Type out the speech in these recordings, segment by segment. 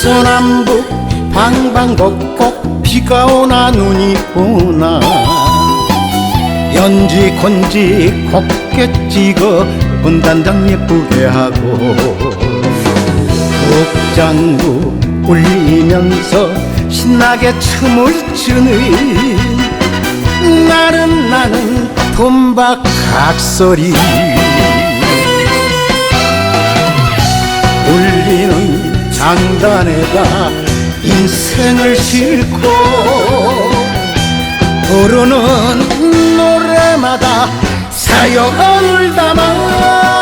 동서남북 방방곡곡 비가 오나 눈이 오나 연지 곤지 곱게 찍어 분단장 예쁘게 하고 국장구 울리면서 신나게 춤을 추는 나는 나는 돈박 각소리 장단에다 인생을 싣고 부르는 노래마다 사연을 담아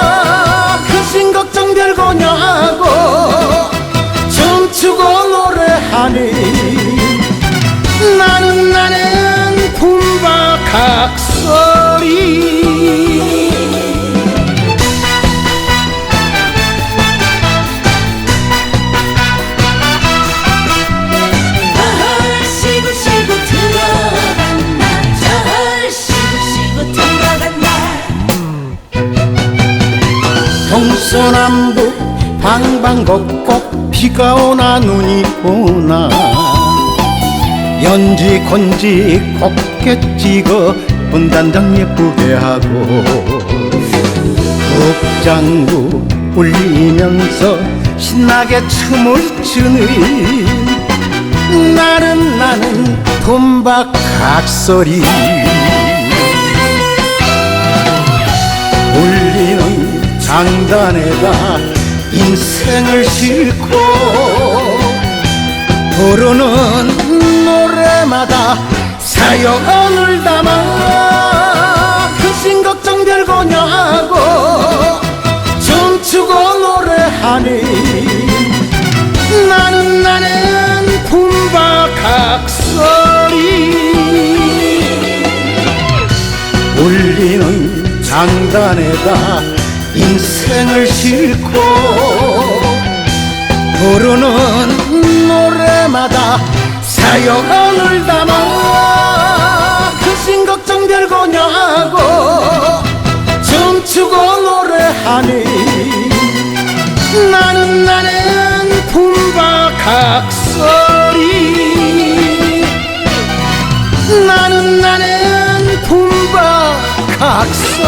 동서남북 방방곡곡 비가 오나 눈이 오나. 연지 곤지 곱게 찍어 분단장 예쁘게 하고. 국장구 울리면서 신나게 춤을 추는 나는 나는 돈박각소리 장단에다 인생을 싣고 부르는 노래마다 사연을 담아 근심 걱정 별거냐고 춤추고 노래하니 나는 나는 품바각소리 울리는 장단에다 인생을 싣고 부르는 노래마다 사연을 담아 근심 걱정 별거냐고 춤추고 노래하니 나는 나는 품바각소리 나는 나는 품바각소리